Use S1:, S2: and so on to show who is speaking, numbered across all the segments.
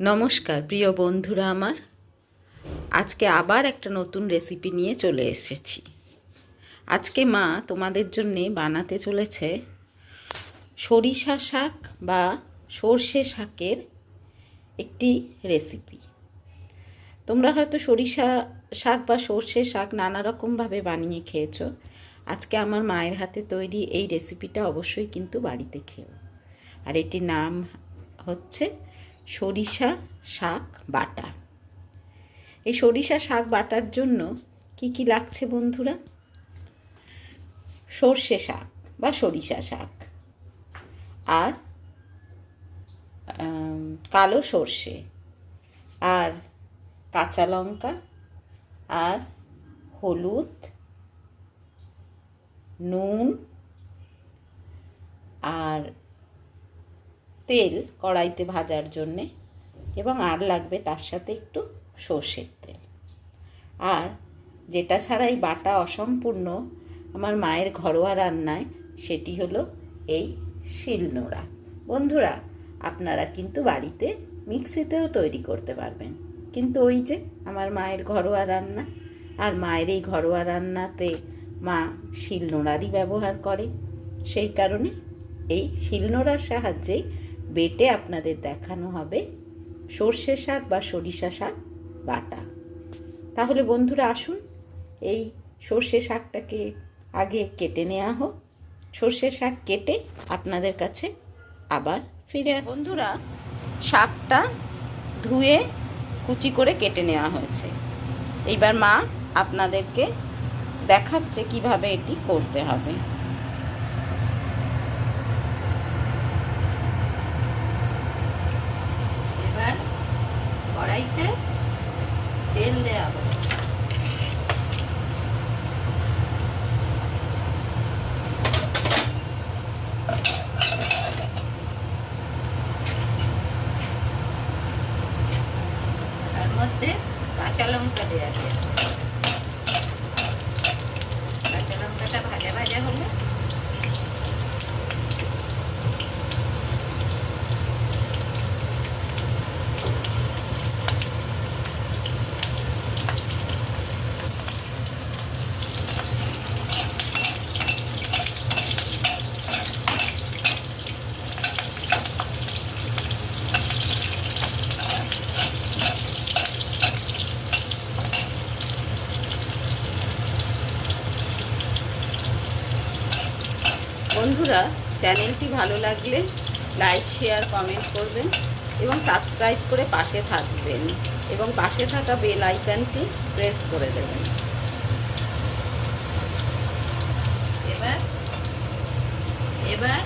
S1: নমস্কার, প্রিয় বন্ধুরা আমার। আজকে আবার একটা নতুন রেসিপি নিয়ে চলে এসেছি। আজকে মা তোমাদের জন্যে বানাতে চলেছে সরিষা শাক বা সর্ষে শাকের একটি রেসিপি। তোমরা হয়তো সরিষা শাক বা সর্ষে শাক নানা রকমভাবে বানিয়ে খেয়েছো। আজকে আমার মায়ের হাতে তৈরি এই রেসিপিটা অবশ্যই কিন্তু বাড়িতে খেও। আর এটির নাম হচ্ছে সরিষা শাক বাটা। এই সরিষা শাক বাটার জন্য কি কি লাগছে বন্ধুরা? সর্ষে শাক বা সরিষা শাক। আর কালো সর্ষে। আর কাঁচা লঙ্কা। আর হলুদ। নুন। আর তেল কড়াইতে ভাজার জন্যে এবং আর লাগবে তার সাথে একটু সর্ষের তেল। আর যেটা ছাড়াই বাটা অসম্পূর্ণ আমার মায়ের ঘরোয়া রান্নায় সেটি হলো এই শিলনোড়া। বন্ধুরা, আপনারা কিন্তু বাড়িতে মিক্সিতেও তৈরি করতে পারবেন। কিন্তু ওই যে আমার মায়ের ঘরোয়া রান্না আর মায়ের এই ঘরোয়া রান্নাতে মা শিলনোড়ারই ব্যবহার করে। সেই কারণে এই শিলনোড়ার সাহায্যেই বেটে আপনাদের দেখানো হবে সর্ষে শাক বা সরিষা শাক বাটা। তাহলে বন্ধুরা আসুন, এই সর্ষে শাকটাকে আগে কেটে নেওয়া হোক। সর্ষে শাক কেটে আপনাদের কাছে আবার ফিরে আস বন্ধুরা, শাকটা ধুয়ে কুচি করে কেটে নেওয়া হয়েছে। এইবার মা আপনাদেরকে দেখাচ্ছে কীভাবে এটি করতে হবে এবার কড়াইতে তেল দেওয়া হবে তার মধ্যে কাঁচা লঙ্কা দেওয়া হবে কাঁচা লঙ্কাটা ভাজা ভাজা হলে বন্ধুরা, চ্যানেলটি ভালো লাগলে লাইক, শেয়ার, কমেন্ট করবেন এবং সাবস্ক্রাইব করে পাশে থাকবেন এবং পাশে থাকা বেল আইকনটি প্রেস করে দেবেন। এবার এবার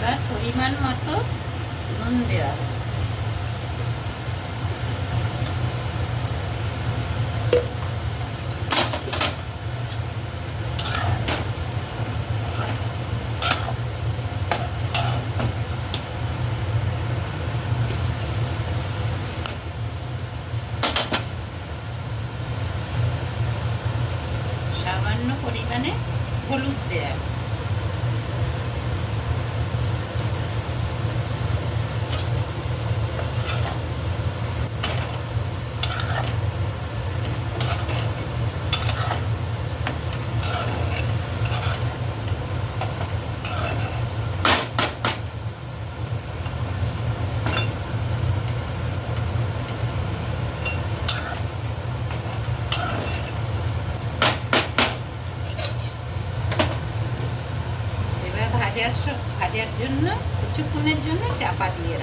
S1: এবার পরিমাণ মতো নুন দেওয়া সামান্য পরিমাণে হলুদ দেওয়া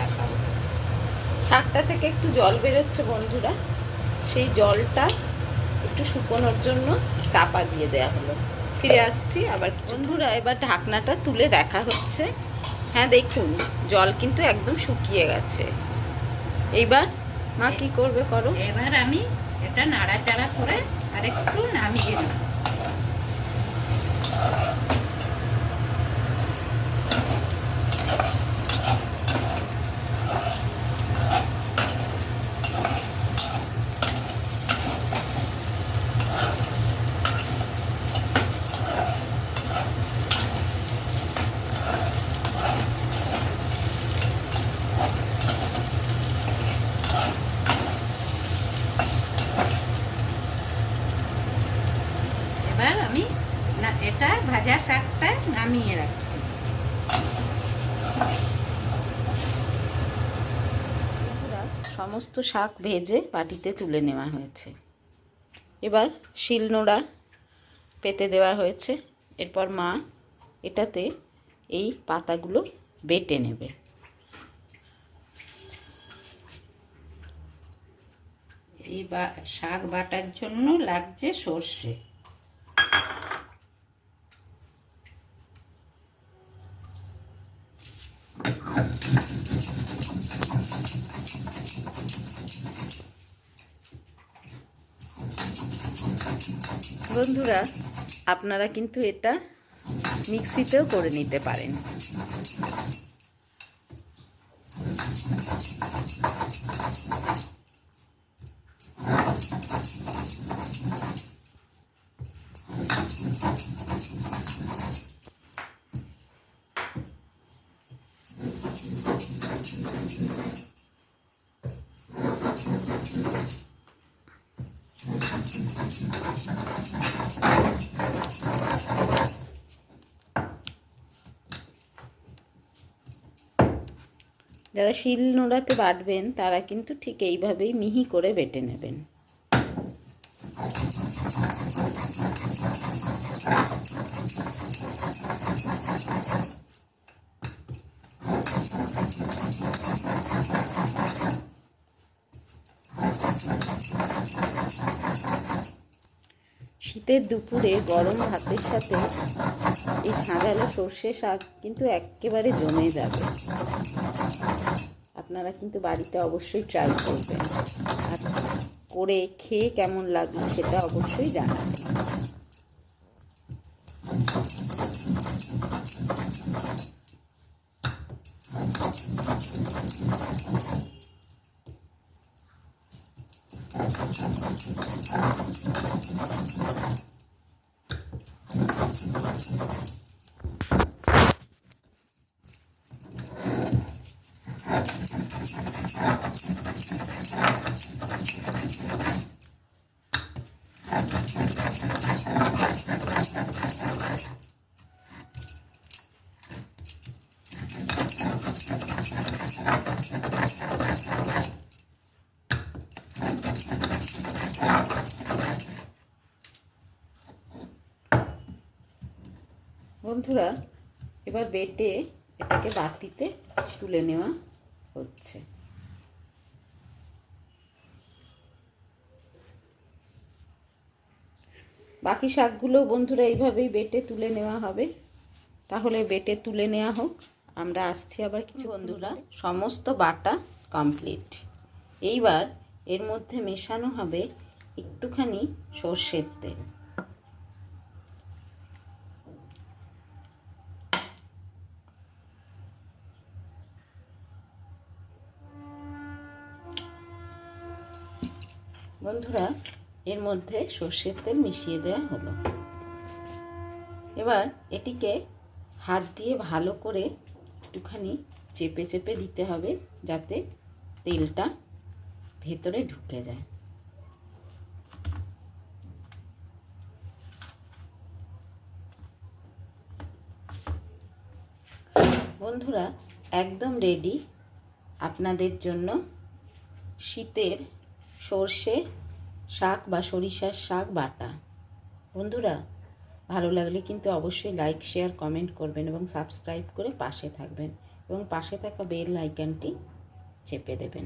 S1: রাখা শাকটা থেকে একটু জল বেরোচ্ছে বন্ধুরা। সেই জলটা একটু শুকোনোর জন্য চাপা দিয়ে দেওয়া হলো। ফিরে আসছি আবার। বন্ধুরা, এবার ঢাকনাটা তুলে দেখা হচ্ছে। হ্যাঁ দেখুন, জল কিন্তু একদম শুকিয়ে গেছে। এইবার মা কি করবে করো?
S2: এবার আমি এটা নাড়াচাড়া করে আর একটু নামিয়ে নেব এবার আমি না এটা ভাজা শাকটা নামিয়ে রাখছি
S1: বন্ধুরা, সমস্ত শাক ভেজে বাটিতে তুলে নেওয়া হয়েছে। এবার শিলনোড়া পেতে দেওয়া হয়েছে। এরপর মা এটাতে এই পাতাগুলো বেটে নেবে।
S2: এই বা- শাক বাটার জন্য লাগছে সর্ষে।
S1: বন্ধুরা আপনারা কিন্তু এটা মিক্সিতেও করে নিতে পারেন। যারা শিল নোড়াতে বাটবেন, তারা কিন্তু ঠিক এইভাবেই মিহি করে বেটে নেবেন। শীতের দুপুরে গরম ভাতের সাথে এই ঝাঁঝালো সর্ষে শাক কিন্তু একেবারে জমে যাবে। আপনারা কিন্তু বাড়িতে অবশ্যই ট্রাই করবেন। আর করে খেয়ে কেমন লাগল সেটা অবশ্যই জানাবেন। বন্ধুরা এবার বেটে এটাকে বাটিতে তুলে নেওয়া হচ্ছে। বাকি শাকগুলো বন্ধুরা এইভাবেই বেটে তুলে নেওয়া হবে। তাহলে বেটে তুলে নেওয়া হোক। আমরা আসছি আবার কিছু বন্ধুরা। সমস্ত বাটা কমপ্লিট এইবার এর মধ্যে মেশানো হবে একটুখানি সর্ষের তেল। বন্ধুরা এর মধ্যে সর্ষের তেল মিশিয়ে দেওয়া হলো। এবার এটিকে হাত দিয়ে ভালো করে একটুখানি চেপে চেপে দিতে হবে যাতে তেলটা ভেতরে ঢুকে যায়। বন্ধুরা, একদম রেডি আপনাদের জন্য শীতের সর্ষে শাক বা সরিষার শাক বাটা। বন্ধুরা, ভালো লাগলে কিন্তু অবশ্যই লাইক শেয়ার কমেন্ট করবেন এবং সাবস্ক্রাইব করে পাশে থাকবেন এবং পাশে থাকা বেল আইকনটি চেপে দেবেন।